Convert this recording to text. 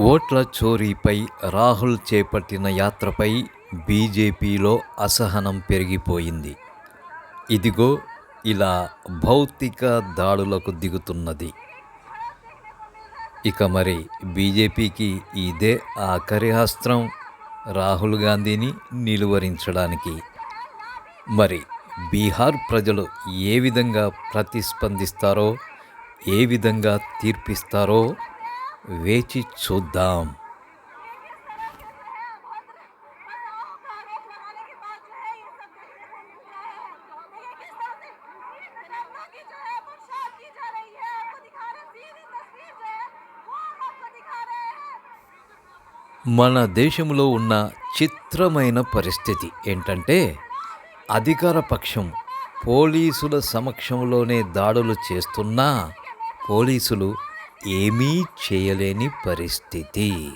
ఓట్ల చోరీపై రాహుల్ చేపట్టిన యాత్రపై బీజేపీలో అసహనం పెరిగిపోయింది. ఇదిగో ఇలా భౌతిక దాడులకు దిగుతున్నది. ఇక మరి బీజేపీకి ఇదే ఆఖరి అస్త్రం? రాహుల్ గాంధీని నిలువరించడానికి. మరి బీహార్ ప్రజలు ఏ విధంగా ప్రతిస్పందిస్తారో ఏ విధంగా తీర్పిస్తారో వేచి చూద్దాం. మన దేశంలో ఉన్న చిత్రమైన పరిస్థితి ఏంటంటే అధికార పక్షం పోలీసుల సమక్షంలోనే దాడులు చేస్తున్నా పోలీసులు ఏమీ చేయలేని పరిస్థితి.